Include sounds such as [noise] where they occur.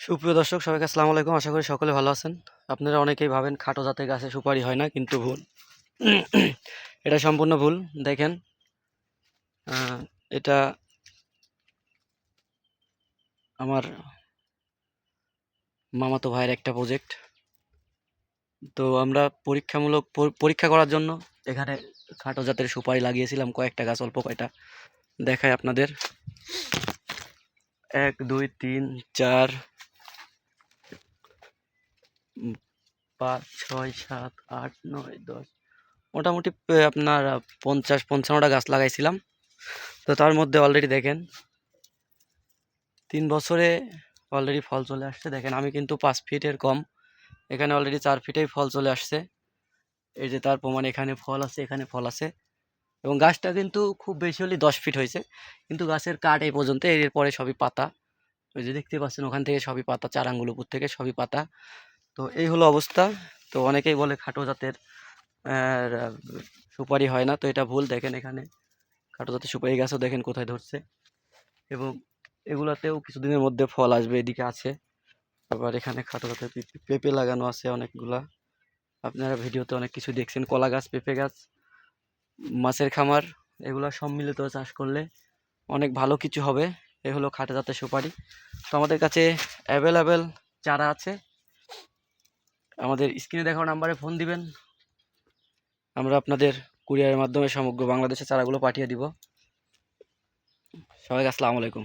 সুপ্রিয় দর্শক, সবাইকে আসসালামু আলাইকুম। আশা করি সকলে ভালো আছেন। আপনারা অনেকেই ভাবেন খাটো জাতের গাছে সুপারি হয় না, কিন্তু ভুল। [clears throat] এটা সম্পূর্ণ ভুল। দেখেন এটা আমার মামাতো ভাইয়ের একটা প্রজেক্ট তো আমরা পরীক্ষামূলক পরীক্ষা করার জন্য এখানে খাটো জাতের সুপারি লাগিয়েছিলাম, কয়েকটা গাছ, অল্প কয়টা। দেখায় আপনাদের। এক, দুই, তিন, চার পাঁচ, ছয়, সাত, আট, নয়, দশ, মোটামুটি আপনার পঞ্চাশ, পঞ্চান্নটা গাছ লাগাইছিলাম। তো তার মধ্যে অলরেডি দেখেন, তিন বছরে অলরেডি ফল চলে আসছে। দেখেন, আমি কিন্তু পাঁচ ফিটের কম, এখানে অলরেডি চার ফিটেই ফল চলে আসছে। এই যে তার প্রমাণ, এখানে ফল আছে, এখানে ফল আছে। এবং গাছটা কিন্তু খুব বেশি হলে দশ ফিট হয়েছে। কিন্তু গাছের কাঠ এই পর্যন্ত এরপরে সবই পাতা। ওই যে দেখতে পাচ্ছেন, ওখান থেকে সবই পাতা, চার আঙ্গুল উপর থেকে সবই পাতা। তো এই হলো অবস্থা। তো অনেকেই বলে খাটো জাতের সুপারি হয় না। তো এটা ভুল, দেখেন এখানে। খাটো জাতের সুপারি গাছও দেখেন কোথায় ধরছে। এবং এগুলাতেও কিছুদিনের মধ্যে ফল আসবে, এদিকে আছে। আবার এখানে খাটো জাতের পেঁপে- লাগানো আছে অনেকগুলা। আপনারা ভিডিওতে অনেক কিছু দেখছেন। কলা গাছ, পেঁপে গাছ, মাছের খামার, এগুলা সম্মিলিত চাষ করলে অনেক ভালো কিছু হবে। এ হলো খাটো জাতের সুপারি। তো আমাদের কাছে অ্যাভেলেবেল চারা আছে। আমাদের স্ক্রিনে দেখানো নাম্বারে ফোন দিবেন। আমরা আপনাদের কুরিয়ারের মাধ্যমে সমগ্র বাংলাদেশে চারাগুলো পাঠিয়ে দিব। সবাই আসসালামু আলাইকুম।